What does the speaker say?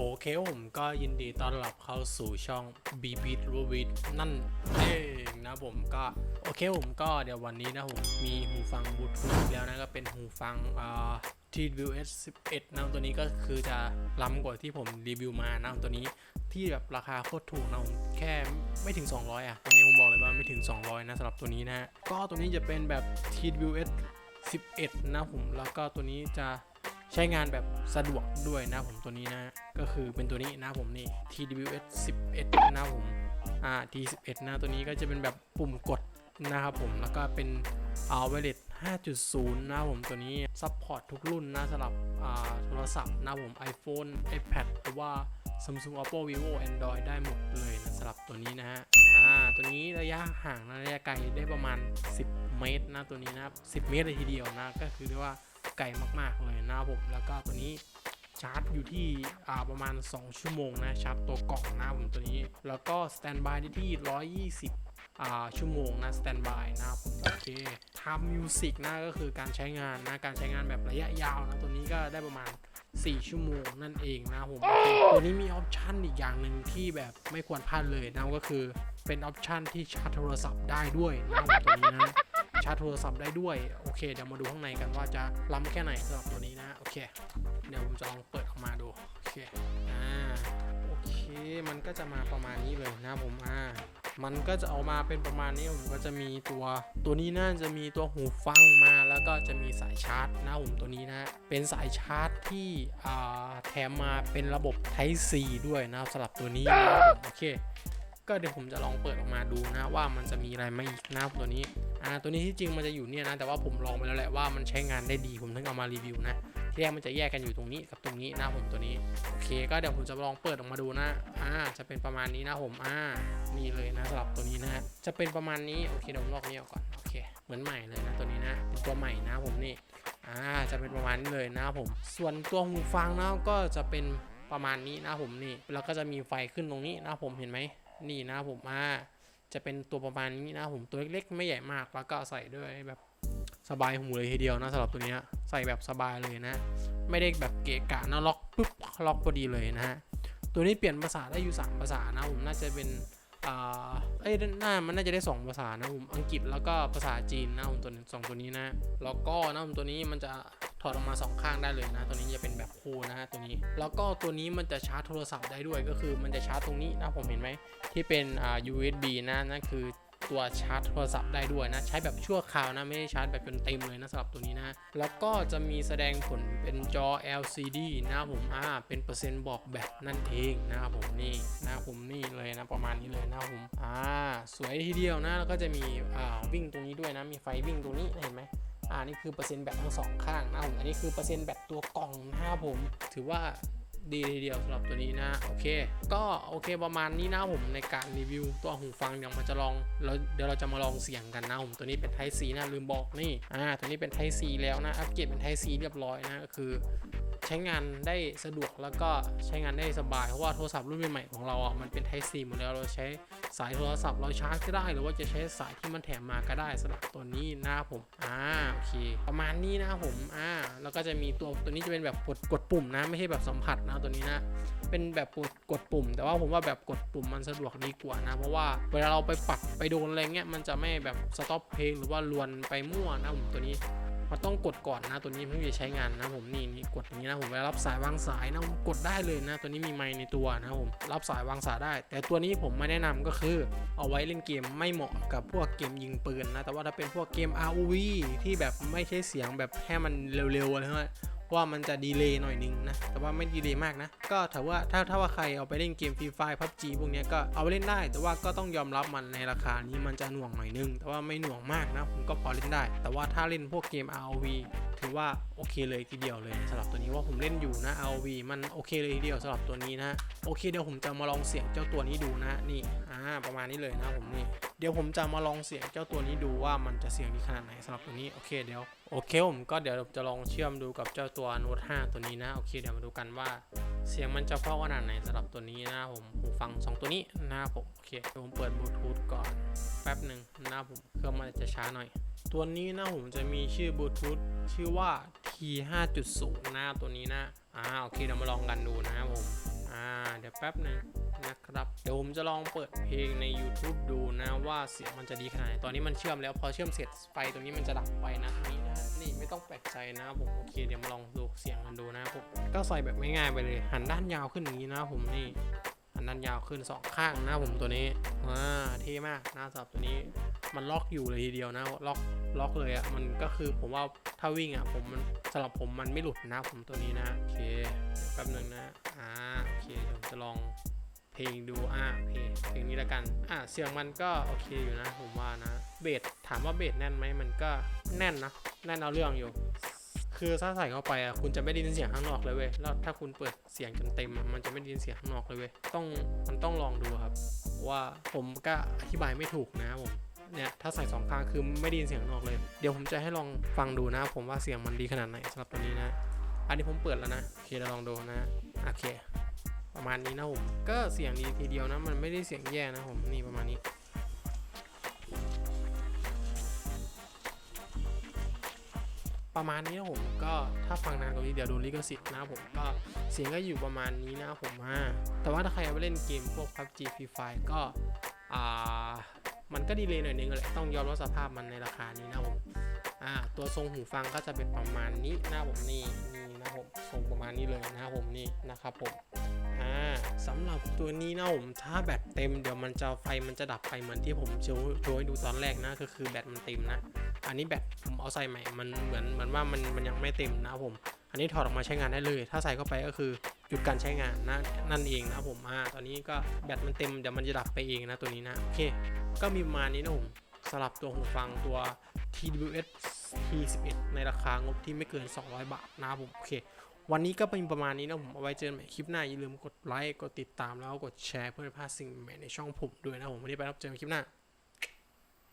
โอเคผมก็ยินดีต้อนรับเข้าสู่ช่อง b b r u b i t นั่นเองนะผมก็โอเคผมก็เดี๋ยววันนี้นะผมมีหูฟังบลูทูธแล้วนะก็เป็นหูฟังอ่า TWS 11นะตัวนี้ก็คือจะล้ำกว่าที่ผมรีวิวมานะตัวนี้ที่แบบราคาโคตรถูกนะผมแค่ไม่ถึง 200 อะ ตัวนี้ผมบอกเลยว่าไม่ถึง 200 นะสำหรับตัวนี้นะฮะก็ตัวนี้จะเป็นแบบ TWS 11 นะผมแล้วก็ตัวนี้จะ ใช้งานแบบสะดวกด้วยนะผมตัวนี้นะ ก็คือเป็นตัวนี้นะผมนี่ TWS 11นะผมอ่า T11 นะตัวนี้ก็จะเป็นแบบปุ่มกดนะครับผมแล้วก็เป็นเอาไวเลส5.0 นะผมตัวนี้ซัพพอร์ตทุกรุ่นนะสำหรับโทรศัพท์นะผม iPhone iPad หรือว่า Samsung Oppo Vivo Android ได้หมดเลยนะสำหรับตัวนี้นะฮะอ่าตัวนี้ระยะห่างนะระยะไกลได้ประมาณ 10 เมตรนะตัวนี้นะครับ 10 เมตรเลยทีเดียวนะ ก็คือเรียกว่า ไกลมากๆเลยนะครับผมแล้วก็ตัวนี้ชาร์จอยู่ที่ประมาณ 2 ชั่วโมงนะชาร์จตัวกล่องนะผมตัวนี้ แล้วก็สแตนบายที่ 120อ่าชั่วโมงนะสแตนบายนะครับผมโอเคทำมิวสิกนะก็คือการใช้งานนะการใช้งานแบบระยะยาวนะตัวนี้ก็ได้ประมาณ 4 ชั่วโมงนั่นเองนะผมโอเคตัวนี้มีออปชันอีกอย่างหนึ่งที่แบบไม่ควรพลาดเลยนะก็คือเป็นออปชันที่ชาร์จโทรศัพท์ได้ด้วยนะตัวนี้นะ ชาร์จโทรศัพท์ได้ด้วย โอเค เดี๋ยวมาดูข้างในกันว่าจะล้ำแค่ไหนสำหรับตัวนี้นะ โอเค เดี๋ยวผมจะลองเปิดออกมาดู โอเค อ่า โอเค มันก็จะมาประมาณนี้เลยนะผมอ่ามันก็จะเอามาเป็นประมาณนี้ผมก็จะมีตัวตัวนี้น่าจะมีตัวหูฟังมาแล้วก็จะมีสายชาร์จนะผมตัวนี้นะเป็นสายชาร์จที่อ่าแถมมาเป็นระบบ Type C ด้วยนะสำหรับตัวนี้นะโอเค ก็เดี๋ยวผมจะลองเปิดออกมาดูนะว่ามันจะมีอะไรมาอีกนะตัวนี้ อ่าตัวนี้ที่จริงมันจะอยู่เนี่ยนะแต่ว่าผมลองไปแล้วแหละว่ามันใช้งานได้ดีผมถึงเอามารีวิวนะที่แรกมันจะแยกกันอยู่ตรงนี้กับตรงนี้นะผมตัวนี้โอเค ก็เดี๋ยวผมจะลองเปิดออกมาดูนะอ่าจะเป็นประมาณนี้นะผมอ่านี่เลยนะสำหรับตัวนี้นะจะเป็นประมาณนี้โอเคเดี๋ยวผมลอกนี้ออกก่อนโอเค เหมือนใหม่เลยนะตัวนี้นะเป็นตัวใหม่นะผมนี่อ่าจะเป็นประมาณนี้เลยนะผม ส่วนตัวหูฟังนะก็จะเป็นประมาณนี้นะผมนี่แล้วก็จะมีไฟขึ้นตรงนี้นะผมเห็นไหมนี่นะผมอ่า จะเป็นตัวประมาณนี้นะผมตัวเล็กๆ ไม่ใหญ่มากแล้วก็ใส่ด้วยแบบสบายหูเลยทีเดียวนะสำหรับตัวนี้ใส่แบบสบายเลยนะ ไม่ได้แบบเกะกะนะล็อกปุ๊บล็อกพอดีเลยนะฮะตัวนี้เปลี่ยนภาษาได้อยู่ 3 ภาษานะผมน่าจะเป็นอ่าเอ้ยน่ามันน่าจะได้ 2 ภาษานะผมอังกฤษแล้วก็ภาษาจีนนะผมตัวสองตัวนี้นะแล้วก็นะผมตัวนี้มันจะ ถอดออกมาสองข้างได้เลยนะ ตัวนี้จะเป็นแบบคูนะฮะตัวนี้ แล้วก็ตัวนี้มันจะชาร์จโทรศัพท์ได้ด้วยก็คือมันจะชาร์จตรงนี้นะผมเห็นไหมที่เป็นอ่า USB นะนั่นคือตัวชาร์จโทรศัพท์ได้ด้วยนะ ใช้แบบชั่วคราวนะ ไม่ได้ชาร์จแบบจนเต็มเลยนะสำหรับตัวนี้นะแล้วก็จะมีแสดงผลเป็นจอ LCD นะผมอ่าเป็นเปอร์เซ็นต์บอกแบตนั่นเองนะครับผมนี่นะผมนี่เลยนะประมาณนี้เลยนะผมอ่าสวยทีเดียวนะแล้วก็จะมีอ่าวิ่งตรงนี้ด้วยนะมีไฟวิ่งตรงนี้เห็นไหม อ่านี่คือเปอร์เซ็นต์แบตทั้งสองข้างนะผมอันนี้คือเปอร์เซ็นต์แบตตัวกล่องนะครับผม ถือว่าดีทีเดียวสำหรับตัวนี้นะโอเค ก็โอเคประมาณนี้นะผมในการรีวิวตัวหูฟังเดี๋ยวมันจะลองเราเดี๋ยวเราจะมาลองเสียงกันนะผมตัวนี้เป็น Type C นะลืมบอกนี่อ่าตัวนี้เป็น Type C แล้วนะอัปเกรดเป็น Type C เรียบร้อยนะก็คือ ใช้งานได้สะดวกแล้วก็ใช้งานได้สบาย เพราะว่าโทรศัพท์รุ่นใหม่ๆของเราอะมันเป็น Type C หมดแล้วเราใช้สายโทรศัพท์เราชาร์จก็ได้ หรือว่าจะใช้สายที่มันแถมมาก็ได้สำหรับตัวนี้นะครับผมอ่าโอเค ประมาณนี้นะครับผมอ่าแล้วก็จะมีตัวตัวนี้จะเป็นแบบกดกดปุ่มนะ ไม่ใช่แบบสัมผัสนะตัวนี้นะเป็นแบบกดกดปุ่ม แต่ว่าผมว่าแบบกดปุ่มมันสะดวกดีกว่านะ เพราะว่าเวลาเราไปปัดไปโดนอะไรเงี้ยมันจะไม่แบบสต็อปเพลงหรือว่าลวนไปมั่วนะผมตัวนี้ มันต้องกดก่อนนะตัวนี้เพื่อจะใช้งานนะผมนี่นี่กดอย่างนี้นะผมเวลารับสายวางสายนะผมกดได้เลยนะ ตัวนี้มีไมค์ในตัวนะผมรับสายวางสายได้ แต่ตัวนี้ผมไม่แนะนำก็คือ เอาไว้เล่นเกมไม่เหมาะกับพวกเกมยิงปืนนะแต่ว่าถ้าเป็นพวกเกม ROV ที่แบบไม่ใช่เสียงแบบให้มันเร็วๆอะไรเงี้ย ว่ามันจะดีเลย์หน่อยนึงนะ แต่ว่าไม่ดีเลย์มากนะ ก็ถือว่าถ้าถ้าว่าใครเอาไปเล่นเกมฟรีไฟพับจีพวกเนี้ยก็เอาไปเล่นได้ แต่ว่าก็ต้องยอมรับมันในราคานี้มันจะหน่วงหน่อยนึง แต่ว่าไม่หน่วงมากนะผมก็พอเล่นได้ แต่ว่าถ้าเล่นพวกเกม ROV ถือว่าโอเคเลยทีเดียวเลยสำหรับตัวนี้ว่าผมเล่นอยู่นะ ROV มันโอเคเลยทีเดียวสำหรับตัวนี้นะโอเคเดี๋ยวผมจะมาลองเสียงเจ้าตัวนี้ดูนะนี่อ่าประมาณนี้เลยนะผมนี่เดี๋ยวผมจะมาลองเสียงเจ้าตัวนี้ดูว่ามันจะเสียงดีขนาดไหนสำหรับตัวนี้โอเคเดี๋ยวโอเคผมก็เดี๋ยวจะลองเชื่อมดูกับเจ้าตัว Note 5ตัวนี้นะโอเคเดี๋ยวมาดูกันว่าเสียงมันจะเพราะขนาดไหนสำหรับตัวนี้นะผมหูฟัง 2 ตัวนี้นะผมโอเคเดี๋ยวผมเปิดบลูทูธก่อนแป๊บหนึ่งนะผมเครื่องมันจะช้าหน่อย ตัวนี้นะผมจะมีชื่อบลูทูธชื่อว่า T 5.0นะตัวนี้นะอ่าโอเคเดี๋ยวมาลองกันดูนะครับผมอ่าเดี๋ยวแป๊บหนึงนะครับเดี๋ยวผมจะลองเปิดเพลงใน YouTube ดูนะว่าเสียงมันจะดีขนาดไหนตอนนี้มันเชื่อมแล้วพอเชื่อมเสร็จไฟตรงนี้มันจะดับไปนะนี้นะนี่ไม่ต้องแปลกใจนะผมโอเคเดี๋ยวมาลองดูเสียงกันดูนะผมก็ใส่แบบง่ายๆไปเลย หันด้านยาวขึ้นอย่างนี้นะผมนี่หันด้านยาวขึ้นสองข้างนะผมตัวนี้อ่าเท่มากนะสำหรับตัวนี้ มันล็อกอยู่เลยทีเดียวนะล็อกล็อกเลยอะ่ะมันก็คือผมว่าถ้าวิ่งอะ่ะผมมันสำหรับผมมันไม่หลุดนะผมตัวนี้นะโอเคเดี๋ยวแป๊บหนึงนะอ่าโอเคเดี๋ยวผมจะลองเพลงดูอ่าเพลงเพลงนี้ละกันอ่าเสียงมันก็โอเคอยู่นะ ผมว่านะเบสถามว่าเบสแน่นไหมมันก็แน่นนะแน่นเอาเรื่องอยู่ คือถ้าใส่เข้าไปอะคุณจะไม่ได้ยินเสียงข้างนอกเลยเว้ยแล้วถ้าคุณเปิดเสียงจนเต็มมันจะไม่ได้ยินเสียงข้างนอกเลยเว้ยต้องมันต้องลองดูครับ ว่าผมก็อธิบายไม่ถูกนะผม เนี่ยถ้าใส่สองข้างคือไม่ได้ยินเสียงข้างนอกเลย เดี๋ยวผมจะให้ลองฟังดูนะผมว่าเสียงมันดีขนาดไหนสำหรับตัวนี้นะ อันนี้ผมเปิดแล้วนะโอเคเราลองดูนะโอเค ประมาณนี้นะผมก็เสียงดีทีเดียวนะมันไม่ได้เสียงแย่นะผมนี่ประมาณนี้ประมาณนี้นะผมก็ถ้าฟังนานกว่านี้เดี๋ยวโดนลิขสิทธิ์นะผมก็เสียงก็อยู่ประมาณนี้นะผมอ่าแต่ว่าถ้าใครเอาไปเล่นเกมพวก PUBG Free Fire ก็อ่า มันก็ดีเลยหน่อยนึงแหละต้องยอมรับสภาพมันในราคานี้นะผมอ่าตัวทรงหูฟังก็จะเป็นประมาณนี้นะผมนี่นี่นะผมทรงประมาณนี้เลยนะผมนี่นะครับผมอ่าสำหรับตัวนี้นะผมถ้าแบตเต็มเดี๋ยวมันจะไฟมันจะดับไปเหมือนที่ผมโชว์โชว์ให้ดูตอนแรกนะก็คือแบตมันเต็มนะ อันนี้แบตผมเอาใส่ใหม่มันเหมือนเหมือนว่ามันมันยังไม่เต็มนะผม อันนี้ถอดออกมาใช้งานได้เลย ถ้าใส่เข้าไปก็คือหยุดการใช้งานนะนั่นเองนะผมอ่าตอนนี้ก็แบตมันเต็มเดี๋ยวมันจะดับไปเองนะตัวนี้นะโอเค ก็มีประมาณนี้นะผมสำหรับตัวหูฟังตัว TWS T11 ในราคางบที่ไม่เกิน 200 บาทนะครับผมโอเค วันนี้ก็เป็นประมาณนี้นะผมเอาไว้เจอกันใหม่คลิปหน้า อย่าลืมกดไลค์ กดติดตามแล้วก็กดแชร์เพื่อไม่พลาดสิ่งใหม่ในช่องผมด้วยนะผมวันนี้ไปรับเจอกันคลิปหน้า